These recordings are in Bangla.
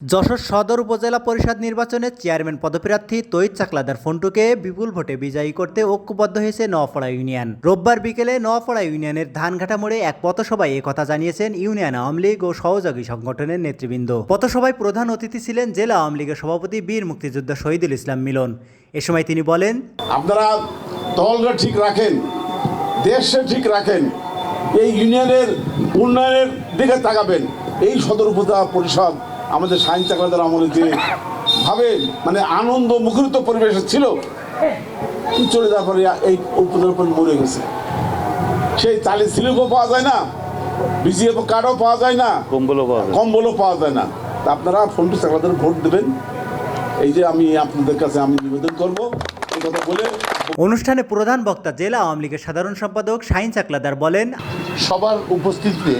যশোর সদর উপজেলা পরিষদ নির্বাচনে চেয়ারম্যান পদপ্রার্থী তৈত চাকলাদার ফন্টুকে বিপুল ভোটে বিজয়ী করতে ঐক্যবদ্ধ হয়েছে নোয়াপাড়া ইউনিয়ন। রোববার বিকেলে নোয়াপাড়া ইউনিয়নের ধানঘাটা মোড়ে এক পথসভায় একথা জানিয়েছেন ইউনিয়ন আওয়ামী লীগ ও সহযোগী সংগঠনের নেতৃবৃন্দ। পথসভায় প্রধান অতিথি ছিলেন জেলা আওয়ামী লীগের সভাপতি বীর মুক্তিযোদ্ধা শহীদুল ইসলাম মিলন। এ সময় তিনি বলেন, আপনারা দলটা ঠিক রাখেন দেশে ঠিক রাখেন, এই ইউনিয়নের উন্নয়নের দিকে তাকাবেন। এই সদর উপজেলা পরিষদ আমাদের সাইন চাকরাদার আমলে যে ভাবে মানে আনন্দ মুখরিত পরিবেশ ছিল চলে যাওয়ার পরে এই উপজেলার মরে গেছে। সেই চালি স্লিপও পাওয়া যায় না বিজিএফ কার্ডও পাওয়া যায় না কম্বলও পাওয়া যায়। কম্বলও পাওয়া যায় না। তা আপনারা ফোনটু চাকরাদার ভোট দেবেন। এই যে আমি আপনাদের কাছে আমি নিবেদন করব এই কথা বলে অনুষ্ঠানে প্রধান বক্তা জেলা আওয়ামী লীগের সাধারণ সম্পাদক শাহিন চাকলাদার বলেন সবার উপস্থিতিতে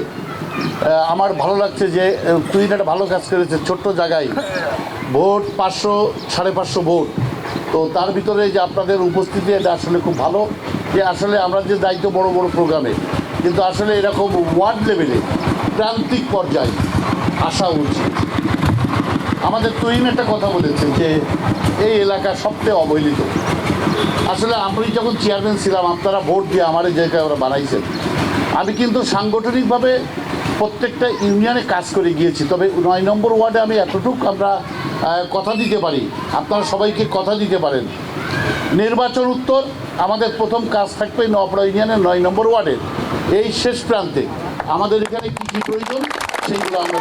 আমার ভালো লাগছে যে তুই একটা ভালো কাজ করেছে, ছোট্ট জায়গায়। ভোট পাঁচশো, সাড়ে পাঁচশো ভোট। তো তার ভিতরে যে আপনাদের উপস্থিতি, এটা আসলে খুব ভালো। যে আসলে আমরা যে দায়িত্ব বড় বড় প্রোগ্রামে, কিন্তু আসলে এরকম ওয়ার্ড লেভেলে প্রান্তিক পর্যায়ে আসা উচিত। আমাদের তুইন একটা কথা বলেছে যে, এই এলাকা সবচেয়ে অবহেলিত। আসলে আমি যখন চেয়ারম্যান ছিলাম, আপনারা ভোট দিয়ে আমার জায়গায় ওরা বানাইছেন, আমি কিন্তু সাংগঠনিকভাবে প্রত্যেকটা ইউনিয়নে কাজ করে গিয়েছি, তবে নয় নম্বর ওয়ার্ডে আমি এতটুকু আমরা কথা দিতে পারি। আপনারা সবাইকে কথা দিতে পারেন। নির্বাচন উত্তর, আমাদের প্রথম কাজ থাকবে নপড়া ইউনিয়নের নয় নম্বর ওয়ার্ডের, এই শেষ প্রান্তে। আমাদের এখানে কী কী প্রয়োজন, সেইগুলো আমরা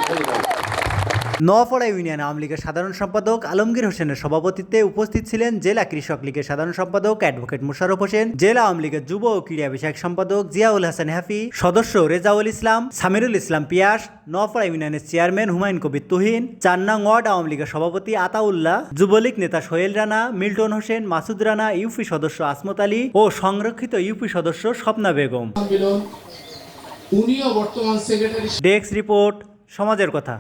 নোয়াপাড়া ইউনিয়ন আওয়ামী লীগের সাধারণ সম্পাদক আলমগীর হোসেনের সভাপতিত্বে উপস্থিত ছিলেন জেলা কৃষক লীগের সাধারণ সম্পাদক অ্যাডভোকেট মোশারফ হোসেন জেলা আওয়ামী লীগের যুব ও ক্রীড়া বিষয়ক সম্পাদক জিয়াউল হাসান হাফি সদস্য রেজাউল ইসলাম সামিরুল ইসলাম পিয়াস নোয়াপাড়া ইউনিয়নের চেয়ারম্যান হুমায়ুন কবির তুহিন চার নং ওয়ার্ড আওয়ামী লীগের সভাপতি আতাউল্লাহ যুবলীগ নেতা সোহেল রানা মিল্টন হোসেন মাসুদ রানা ইউপি সদস্য আসমত আলী ও সংরক্ষিত ইউপি সদস্য স্বপ্না বেগম। ডেস্ক রিপোর্ট সমাজের কথা।